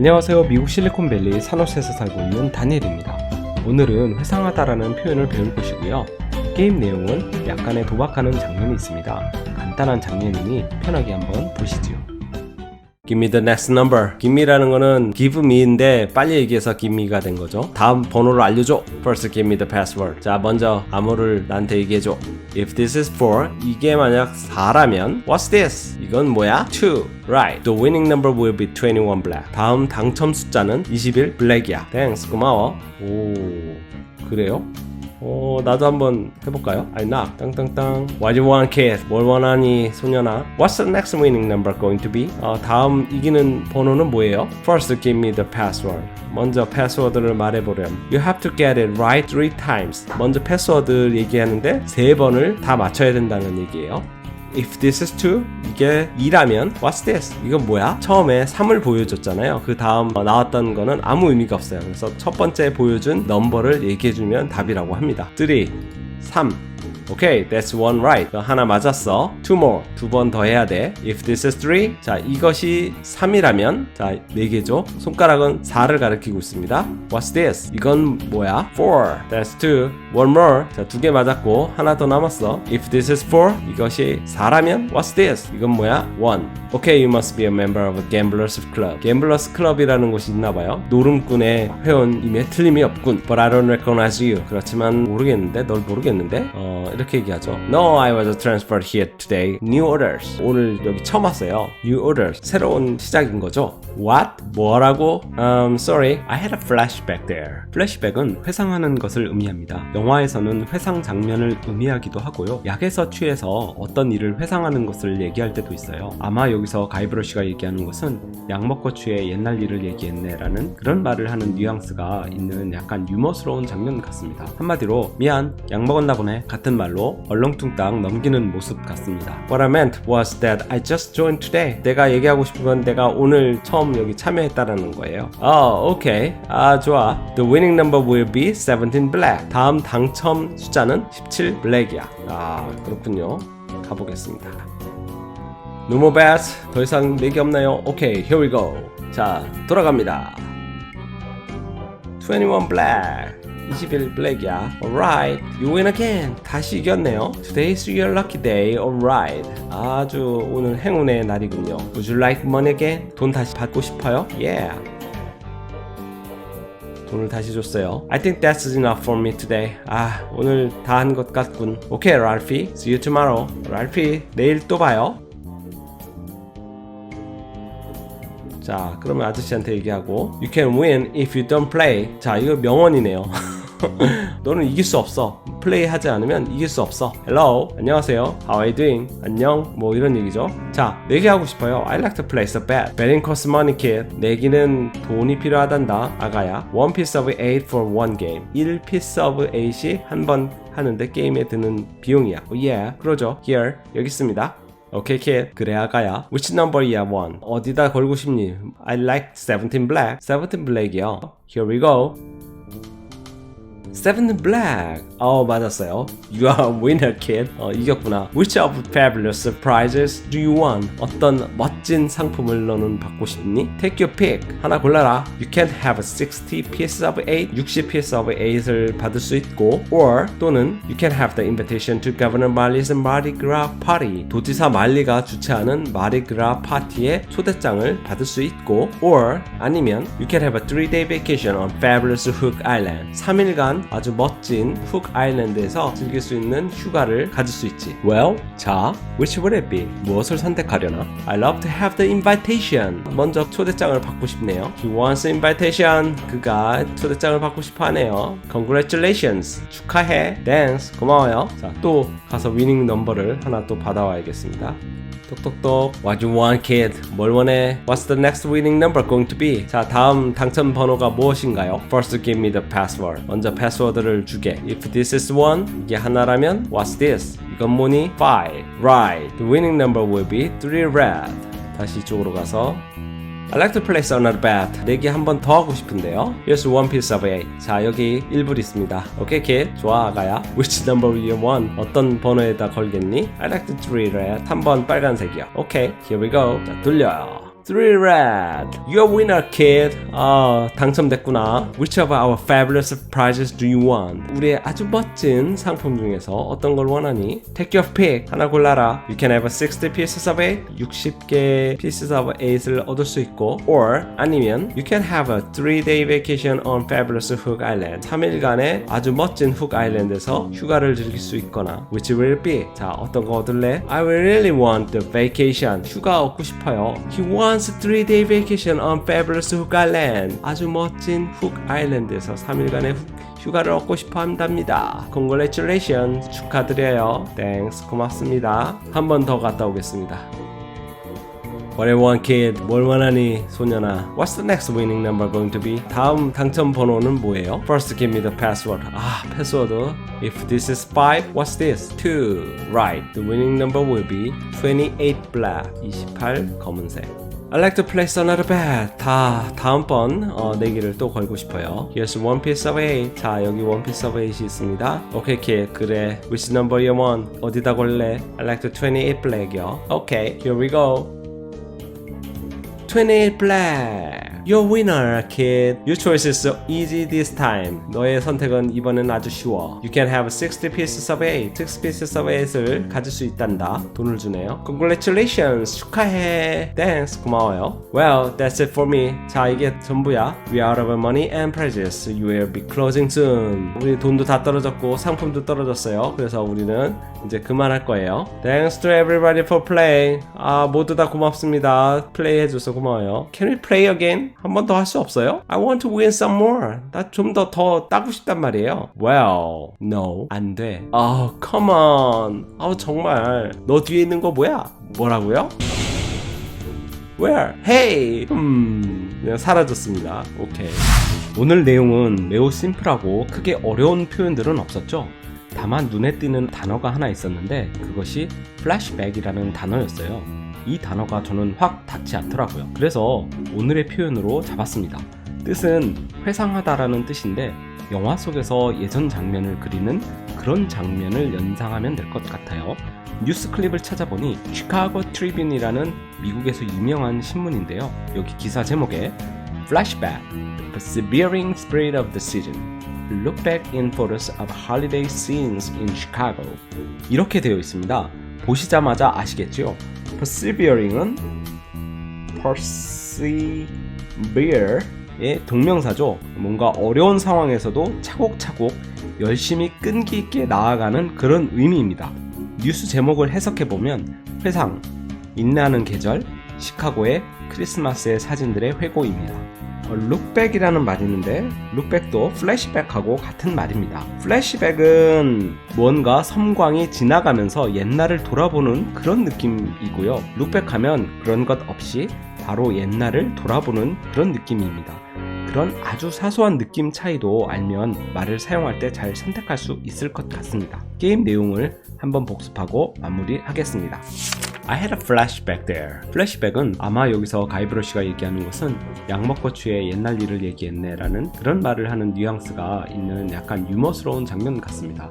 안녕하세요. 미국 실리콘밸리 산호스에서 살고 있는 다니엘입니다. 오늘은 회상하다라는 표현을 배울 것이고요. 게임 내용은 약간의 도박하는 장면이 있습니다. 간단한 장면이니 편하게 한번 보시죠. Give me the next number. Give me라는 거는 give me인데 빨리 얘기해서 give me가 된 거죠. 다음 번호를 알려줘. First give me the password. 자, 먼저 암호를 나한테 얘기해줘. If this is 4, 이게 만약 4라면 What's this? 이건 뭐야? 2. Right. The winning number will be 21 black. 다음 당첨 숫자는 21 블랙이야. Thanks. 고마워. 오, 그래요? 어, 나도 한번 해볼까요? I knock. 땅땅땅. What do you want, kid? 뭘 원하니, 소년아? What's the next winning number going to be? 어, 다음 이기는 번호는 뭐예요? First, give me the password. 먼저 패스워드를 말해보렴. You have to get it right three times. 먼저 패스워드 얘기하는데 세 번을 다 맞춰야 된다는 얘기예요. If this is 2, 이게 2라면 What's this? 이건 뭐야? 처음에 3을 보여줬잖아요. 그 다음 어, 나왔던 거는 아무 의미가 없어요. 그래서 첫 번째 보여준 넘버를 얘기해주면 답이라고 합니다. 3, 3. 오케이, that's one right. 하나 맞았어. Two more. 두 번 더 해야 돼. If this is three. 자, 이것이 3이라면 자, 네 개죠. 손가락은 4를 가리키고 있습니다. What's this? 이건 뭐야? Four. That's two. One more. 자, 두 개 맞았고 하나 더 남았어. If this is four. 이것이 4라면 What's this? 이건 뭐야? One. Okay, you must be a member of a gamblers club. gamblers club이라는 곳이 있나 봐요. 노름꾼의 회원임에 틀림이 없군. But I don't recognize you. 그렇지만 모르겠는데 널 모르겠는데. 어, 이렇게 얘기하죠. No, I was transferred here today. New orders. 오늘 여기 처음 왔어요. New orders. 새로운 시작인 거죠. What? 뭐라고? Um, sorry. I had a flashback there. 플래시백은 회상하는 것을 의미합니다. 영화에서는 회상 장면을 의미하기도 하고요. 약에서 취해서 어떤 일을 회상하는 것을 얘기할 때도 있어요. 아마 여기서 가이브러시가 얘기하는 것은 약 먹고 취해 옛날 일을 얘기했네 라는 그런 말을 하는 뉘앙스가 있는 약간 유머스러운 장면 같습니다. 한마디로 미안, 약 먹었나 보네 같은 말로 얼렁뚱땅 넘기는 모습 같습니다. What I meant was that I just joined today. 내가 얘기하고 싶은 건 내가 오늘 처음 여기 참여했다라는 거예요. 어, 오케이. 아, 좋아. The winning number will be 17 black. 다음 당첨 숫자는 17 블랙이야. 아, 그렇군요. 가보겠습니다. No more bets. 더 이상 내기 없나요? 오케이, here we go. 자, 돌아갑니다. 21 black. 21 블랙이야. Alright, you win again. 다시 이겼네요. Today's your lucky day. Alright. 아주 오늘 행운의 날이군요. Would you like money again? 돈 다시 받고 싶어요? Yeah. 돈을 다시 줬어요. I think that's enough for me today. 아, 오늘 다 한 것 같군. 오케이, 랄피. See you tomorrow. 랄피, 내일 또 봐요. 자, 그러면 아저씨한테 얘기하고 You can win if you don't play. 자, 이거 명언이네요. 너는 이길 수 없어. 플레이 하지 않으면 이길 수 없어. Hello. 안녕하세요. How are you doing? 안녕. 뭐 이런 얘기죠. 자, 내기 하고 싶어요. I like to place a bet. Betting costs money, kid. 내기는 돈이 필요하단다, 아가야. One piece of eight for one game. 1 piece of eight이 한 번 하는데 게임에 드는 비용이야. Oh, yeah. 그러죠. Here. 여기 있습니다. 오케이 캣 그래 아가야 Which number이야 one 어디다 걸고 싶니 I like 17 black 17 black이요 Here we go 17 black 어 맞았어요 You are a winner kid 어 이겼구나 Which of fabulous surprises do you want 어떤 멋진 상품을 너는 받고 싶니 Take your pick 하나 골라라 You can have 60 pieces of 8 60 pieces of 8을 받을 수 있고 or 또는 You can have the invitation to Governor Marley's Mardi Gras party 도지사 말리가 주최하는 마리그라 파티의 초대장을 받을 수 있고 or 아니면 You can have a 3-day vacation on fabulous Hook Island 3일간 아주 멋진 훅 아일랜드에서 즐길 수 있는 휴가를 가질 수 있지. Well, 자, which would it be? 무엇을 선택하려나? I love to have the invitation. 먼저 초대장을 받고 싶네요. He wants invitation. 그가 초대장을 받고 싶어 하네요. Congratulations. 축하해. Thanks. 고마워요. 자, 또 가서 위닝 넘버를 하나 또 받아와야겠습니다. 똑똑똑 What you want kid? 뭘 원해? What's the next winning number going to be? 자 다음 당첨 번호가 무엇인가요? First give me the password 먼저 패스워드를 주게 If this is one 이게 하나라면 What's this? 이건 뭐니? Five Right The winning number will be three red 다시 이쪽으로 가서 I like to place another bet. 내기 한 번 더 하고 싶은데요. Here's one piece of eight. 자, 여기 1불 있습니다. 오케이, kid. 좋아, 아가야. Which number you want? 어떤 번호에다 걸겠니? I like the three red. 한 번 빨간색이요. 오케이, here we go. 자, 돌려요. Three red. You're a winner, kid. 아, 당첨됐구나. Which of our fabulous prizes do you want? 우리의 아주 멋진 상품 중에서 어떤 걸 원하니? Take your pick. 하나 골라라. You can have 60 pieces of eight. 60개 pieces of eight을 얻을 수 있고, or 아니면 you can have a three-day vacation on fabulous Hook Island. 3일간의 아주 멋진 훅 아일랜드에서 휴가를 즐길 수 있거나, which will be? 자, 어떤 거 얻을래? I really want the vacation. 휴가 얻고 싶어요. He wants a three-day vacation on fabulous Hook Island. 아주 멋진 훅 아일랜드에서 3일간의 휴가를 얻고 싶어 한답니다. Congratulations. 축하드려요. Thanks. 고맙습니다. 한 번 더 갔다 오겠습니다. What I want kid 뭘 원하니 소년아 What's the next winning number going to be? 다음 당첨 번호는 뭐예요? First give me the password 아 패스워드 If this is 5 what's this? 2 Right The winning number will be 28 black 28 검은색 I like to place another bet. 다 다음번 어, 내기를 또 걸고 싶어요. Here's one piece of eight. 자 여기 one piece of eight이 있습니다. 오케이 okay, 그래. Which number you want? 어디다 걸래? I like the 28 black이요. Okay, here we go. 28 black. Your winner, kid. Your choice is so easy this time. 너의 선택은 이번엔 아주 쉬워. You can have 60 pieces of eight. 6 pieces of eight을 가질 수 있단다. 돈을 주네요. Congratulations. 축하해. Thanks. 고마워요. Well, that's it for me. 자, 이게 전부야. We are out of money and prizes. You will be closing soon. 우리 돈도 다 떨어졌고 상품도 떨어졌어요. 그래서 우리는 이제 그만할 거예요. Thanks to everybody for playing. 아, 모두 다 고맙습니다. 플레이 해줘서 고마워요. Can we play again? 한 번 더 할 수 없어요? I want to win some more. 나 좀 더 더 따고 싶단 말이에요. Well, no, 안 돼. 아, come on. 아, 정말. 너 뒤에 있는 거 뭐야? 뭐라고요? Where? Hey! 음, 그냥 사라졌습니다. 오케이. 오늘 내용은 매우 심플하고 크게 어려운 표현들은 없었죠? 다만 눈에 띄는 단어가 하나 있었는데 그것이 플래시백이라는 단어였어요. 이 단어가 저는 확 닿지 않더라고요. 그래서 오늘의 표현으로 잡았습니다. 뜻은 회상하다라는 뜻인데 영화 속에서 예전 장면을 그리는 그런 장면을 연상하면 될 것 같아요. 뉴스 클립을 찾아보니 시카고 트리뷴이라는 미국에서 유명한 신문인데요. 여기 기사 제목에 Flashback: The Persevering Spirit of the Season. Look back in photos of holiday scenes in Chicago. 이렇게 되어 있습니다. 보시자마자 아시겠죠? Persevering은 persevere의 동명사죠. 뭔가 어려운 상황에서도 차곡차곡 열심히 끈기 있게 나아가는 그런 의미입니다. 뉴스 제목을 해석해 보면 회상, 인내하는 계절, 시카고의 크리스마스의 사진들의 회고입니다. 어, 룩백이라는 말이 있는데 룩백도 플래시백하고 같은 말입니다. 플래시백은 무언가 섬광이 지나가면서 옛날을 돌아보는 그런 느낌이고요. 룩백하면 그런 것 없이 바로 옛날을 돌아보는 그런 느낌입니다. 그런 아주 사소한 느낌 차이도 알면 말을 사용할 때 잘 선택할 수 있을 것 같습니다. 게임 내용을 한번 복습하고 마무리하겠습니다. I had a flashback there. 플래시백은 아마 여기서 가이브로 씨가 얘기하는 것은 약 먹고 취해 옛날 일을 얘기했네 라는 그런 말을 하는 뉘앙스가 있는 약간 유머스러운 장면 같습니다.